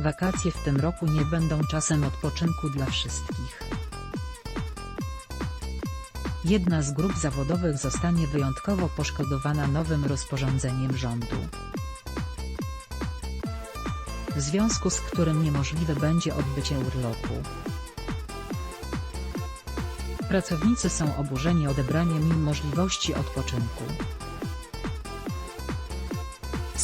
Wakacje w tym roku nie będą czasem odpoczynku dla wszystkich. Jedna z grup zawodowych zostanie wyjątkowo poszkodowana nowym rozporządzeniem rządu. W związku z którym niemożliwe będzie odbycie urlopu. Pracownicy są oburzeni odebraniem im możliwości odpoczynku.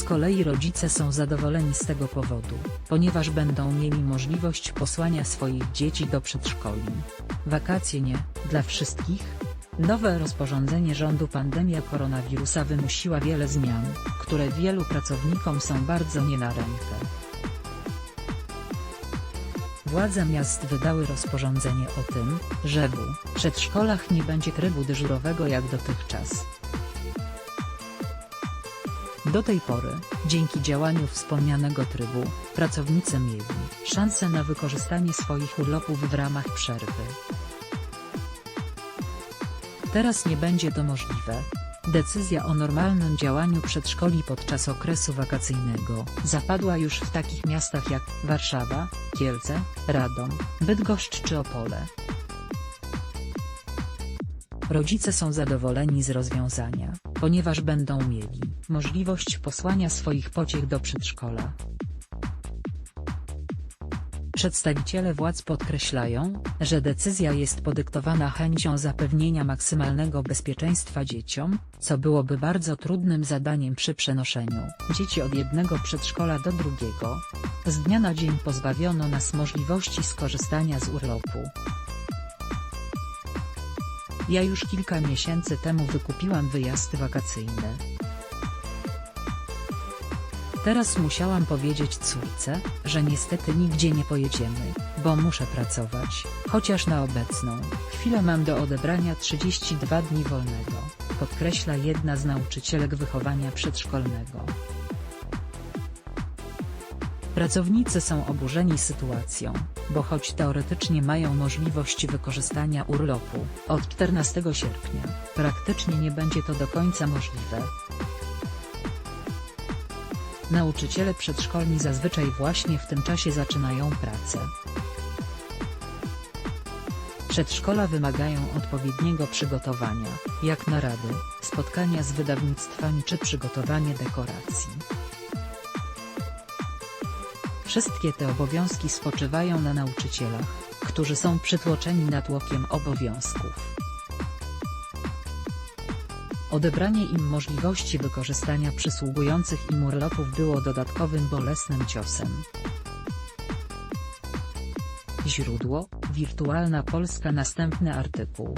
Z kolei rodzice są zadowoleni z tego powodu, ponieważ będą mieli możliwość posłania swoich dzieci do przedszkoli. Wakacje nie, dla wszystkich? Nowe rozporządzenie rządu pandemia koronawirusa wymusiła wiele zmian, które wielu pracownikom są bardzo nie na rękę. Władze miast wydały rozporządzenie o tym, że w przedszkolach nie będzie trybu dyżurowego jak dotychczas. Do tej pory, dzięki działaniu wspomnianego trybu, pracownicy mieli szansę na wykorzystanie swoich urlopów w ramach przerwy. Teraz nie będzie to możliwe. Decyzja o normalnym działaniu przedszkoli podczas okresu wakacyjnego zapadła już w takich miastach jak Warszawa, Kielce, Radom, Bydgoszcz czy Opole. Rodzice są zadowoleni z rozwiązania, ponieważ będą mieli możliwość posłania swoich pociech do przedszkola. Przedstawiciele władz podkreślają, że decyzja jest podyktowana chęcią zapewnienia maksymalnego bezpieczeństwa dzieciom, co byłoby bardzo trudnym zadaniem przy przenoszeniu dzieci od jednego przedszkola do drugiego. Z dnia na dzień pozbawiono nas możliwości skorzystania z urlopu. Ja już kilka miesięcy temu wykupiłam wyjazd wakacyjny. Teraz musiałam powiedzieć córce, że niestety nigdzie nie pojedziemy, bo muszę pracować, chociaż na obecną chwilę mam do odebrania 32 dni wolnego, podkreśla jedna z nauczycielek wychowania przedszkolnego. Pracownicy są oburzeni sytuacją, bo choć teoretycznie mają możliwość wykorzystania urlopu od 14 sierpnia, praktycznie nie będzie to do końca możliwe. Nauczyciele przedszkolni zazwyczaj właśnie w tym czasie zaczynają pracę. Przedszkola wymagają odpowiedniego przygotowania, jak narady, spotkania z wydawnictwami czy przygotowanie dekoracji. Wszystkie te obowiązki spoczywają na nauczycielach, którzy są przytłoczeni natłokiem obowiązków. Odebranie im możliwości wykorzystania przysługujących im urlopów było dodatkowym bolesnym ciosem. Źródło, Wirtualna Polska Następny artykuł.